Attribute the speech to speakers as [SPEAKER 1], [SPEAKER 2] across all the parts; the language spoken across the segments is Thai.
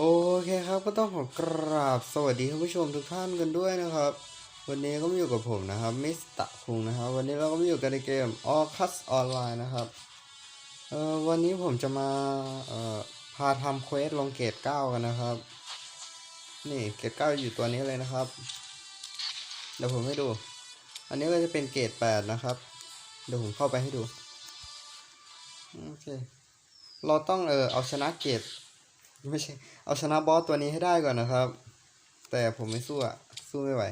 [SPEAKER 1] โอเคครับก็ต้องขอกราบสวัสดีท่านผู้ชมทุกท่านกันด้วยนะครับ วันนี้ก็มาอยู่กับผมนะครับมิสตะคุงนะครับ วันนี้เราก็มาอยู่กันในเกม All Cuts Online นะครับเอ่อวันนี้ผมจะมาเอ่อพาทำเควสลงเกรด9กันนะครับ นี่เกรด9อยู่ตัวนี้เลยนะครับ เดี๋ยวผมให้ดู อันนี้ก็จะเป็นเกรดนะครับ เดี๋ยวผมเข้าไปให้ดูโอเคเราต้องเออเอาชนะเกรด ไม่ใช่เอาชนะบอสตัวนี้ให้ได้ก่อนนะครับ แต่ผมไม่สู้อะสู้ไม่ไหว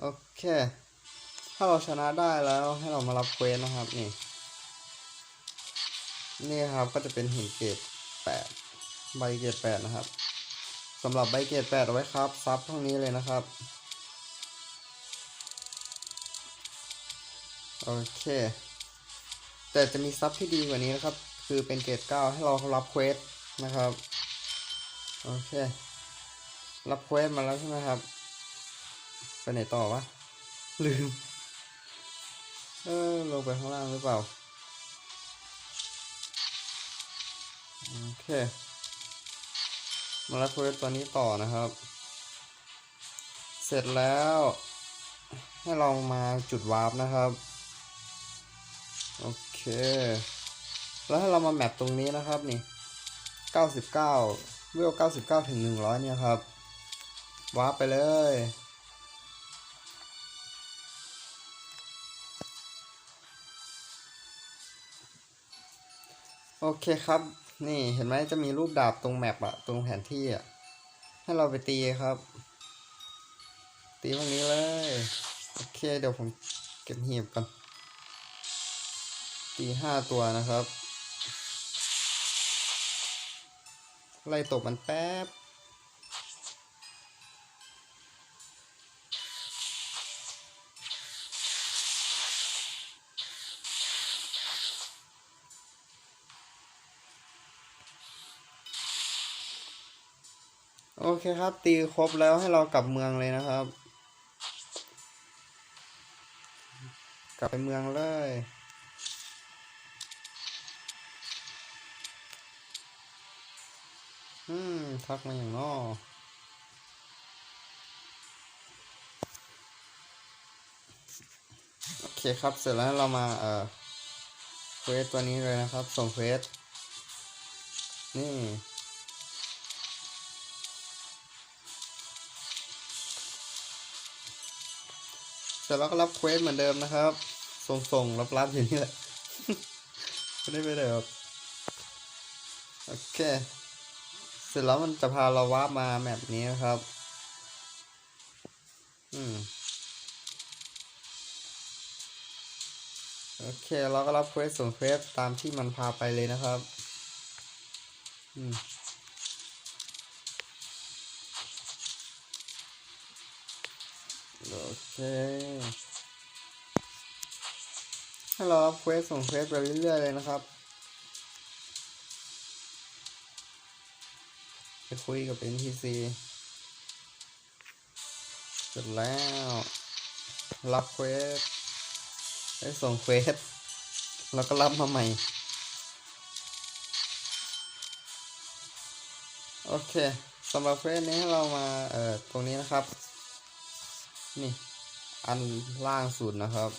[SPEAKER 1] โอเค ถ้าเราชนะได้แล้วให้เรามารับเควสนะครับนี่ นี่ครับก็จะเป็นหินเกรดแปดใบเกรดแปดนะครับสำหรับใบเกรดแปดเอาไว้ครับซับเท่านี้เลยนะครับโอเค แต่จะมีซับที่ดีกว่านี้นะครับ คือเป็นเกรดเก้าให้เรารับเควส นะครับ โอเค รับเควสมาแล้วใช่ไหมครับ ไปไหนต่อวะ ลืม เออ ลงไปข้างล่างหรือเปล่า โอเค มารับเควสตัวนี้ต่อนะครับ เสร็จแล้ว ให้เรามาจุดวาร์ปนะครับ โอเค แล้วให้เรามาแมปตรงนี้นะครับนี่ 99เวล99ถึง100 เนี่ยครับวาร์ปไปเลย โอเคครับ นี่เห็นไหมจะมีรูปดาบตรงแมปอะตรงแผนที่อะให้เราไปตีครับ ตีตรงนี้เลย โอเคเดี๋ยวผมเก็บหีบก่อนตีห้าตัวนะครับ ไล่ตบมันแป๊บ โอเคครับ ตีครบแล้วให้เรากลับเมืองเลยนะครับ กลับไปเมืองเลย อืม ทักมาอย่างนอโอเคครับ เสร็จแล้วเรามา เอ่อเควสตัวนี้เลยนะครับ ส่งเควส นี่เสร็จแล้วก็รับเควสเหมือนเดิมนะครับ ส่งส่งรับรับอยู่นี่แหละ ไม่ได้ไปไหนหรอกโอเค ร็จแล้วมันจะพาเราวาร์ปมาแมปนี้นะครับ อืม โอเค เราก็รับเควสส่งเควสตามที่มันพาไปเลยนะครับ อืมโอเคให้เรารับเควสส่งเควสไปเรื่อยๆเลยนะครับ ไปคุยกับ NPC เสร็จแล้ว รับเควสได้ส่งเควส แล้วก็รับมาใหม่ โอเคสำหรับเควสนี้เรามา เอ่อ ตรงนี้นะครับ นี่ อันล่างสุดนะครับ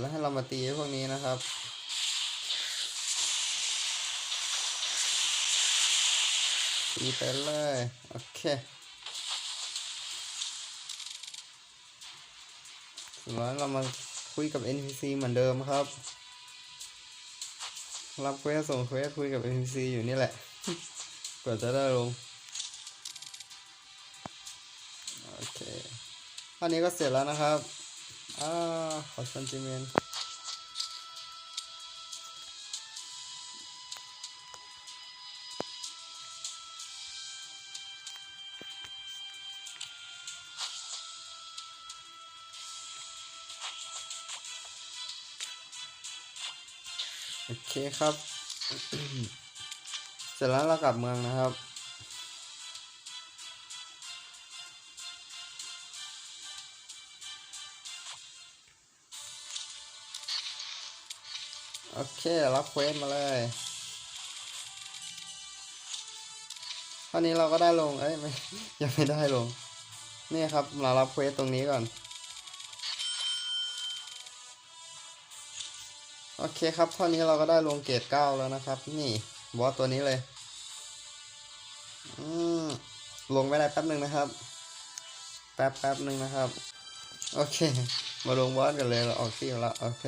[SPEAKER 1] แล้วให้เรามาตีพวกนี้นะครับตีไปเลย โอเคแล้วเรามาคุยกับ NPC เหมือนเดิมครับ รับเควสส่งเควสคุยกับ NPC อยู่นี่แหละกว่าจะได้ลง โอเคอันนี้ก็เสร็จแล้วนะครับ อ่าขอซันจิเมนโอเคครับ เสร็จแล้วเรากลับเมืองนะครับ โอเค รับเควสมาเลยเท่านี้เราก็ได้ลง เอ้ยไม่ยังไม่ได้ลง นี่ครับ เรารับเควสตรงนี้ก่อน โอเคครับเท่านี้เราก็ได้ลงเกรดเก้าแล้วนะครับ นี่บอสตัวนี้เลย อืมลงไม่ได้แป๊บหนึ่งนะครับ แป๊บแป๊บหนึ่งนะครับ โอเค มาลงบอสกันเลยเราออกที่แล้ว โอเค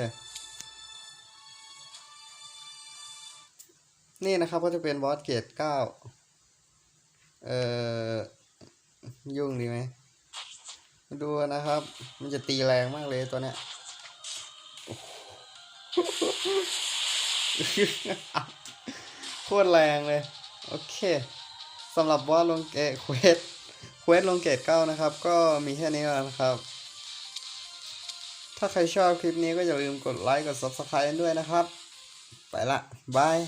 [SPEAKER 1] นี่นะครับก็จะเป็นบอสเกรดเก้าเอ่อ ยุ่งดีไหม ดูนะครับ มันจะตีแรงมากเลยตัวเนี้ยโคตรแรงเลย โอเคสำหรับบอสลงเกตเควสเควสลงเกตเก้านะครับ ก็มีแค่นี้แล้วนะครับ ถ้าใครชอบคลิปนี้ก็อย่าลืมกดไลค์ กด Subscribe ด้วยนะครับ ไปละบาย